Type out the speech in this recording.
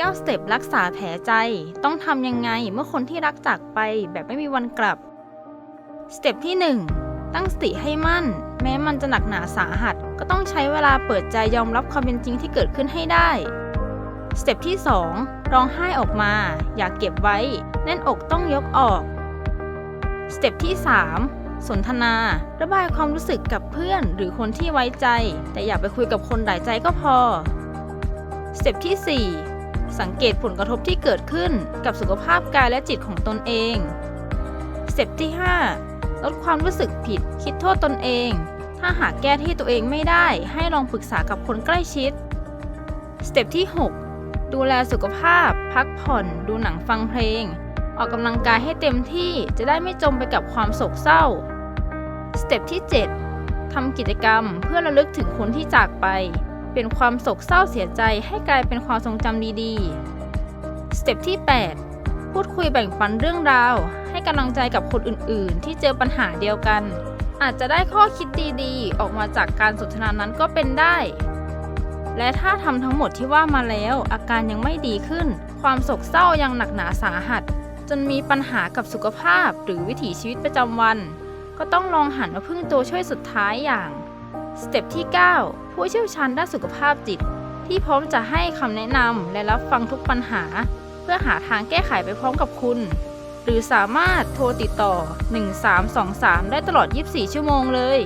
9 สเต็ปรักษาแผลใจ ต้องทำยังไงเมื่อคนที่รักจากไปแบบไม่มีวันกลับ สเต็ปที่ 1 ตั้งสติให้มั่น แม้มันจะหนักหนาสาหัส ก็ต้องใช้เวลาเปิดใจยอมรับความเป็นจริงที่เกิดขึ้นให้ได้ สเต็ปที่ 2 ร้องไห้ออกมา อย่าเก็บไว้ แน่นอกต้องยกออก สเต็ปที่ 3 สนทนา ระบายความรู้สึกกับเพื่อนหรือคนที่ไว้ใจ แต่อย่าไปคุยกับคนหลายใจก็พอ สเต็ปที่ 4 สังเกตผลกระทบที่เกิดขึ้นกับสุขภาพกายและจิตของตนเองสเต็ปที่ 5 ลดความรู้สึกผิด คิดโทษตนเอง ถ้าหากแก้ที่ตัวเองไม่ได้ ให้ลองปรึกษากับคนใกล้ชิดสเต็ปที่ 6 ดูแลสุขภาพ พักผ่อน ดูหนังฟังเพลง ออกกำลังกายให้เต็มที่จะได้ไม่จมไปกับความโศกเศร้าสเต็ปที่ 7ทำกิจกรรมเพื่อระลึกถึงคนที่จากไป เป็นความโศกเศร้าเสียใจให้กลายเป็นความทรงจำดีๆ สเต็ปที่ 8 พูดคุยแบ่งปันเรื่องราว ให้กำลังใจกับคนอื่นๆ ที่เจอปัญหาเดียวกัน อาจจะได้ข้อคิดดีๆ ออกมาจากการสนทนานั้นก็เป็นได้ และถ้าทำทั้งหมดที่ว่ามาแล้ว อาการยังไม่ดีขึ้น ความโศกเศร้ายังหนักหนาสาหัส จนมีปัญหากับสุขภาพหรือวิถีชีวิตประจำวัน ก็ต้องลองหันมาพึ่งตัวช่วยสุดท้ายอย่าง สเต็ปที่ 9 ผู้เชี่ยวชาญด้านสุขภาพจิต ที่พร้อมจะให้คำแนะนำและรับฟังทุกปัญหา เพื่อหาทางแก้ไขไปพร้อมกับคุณ หรือสามารถโทรติดต่อ 1323 ได้ตลอด 24 ชั่วโมงเลย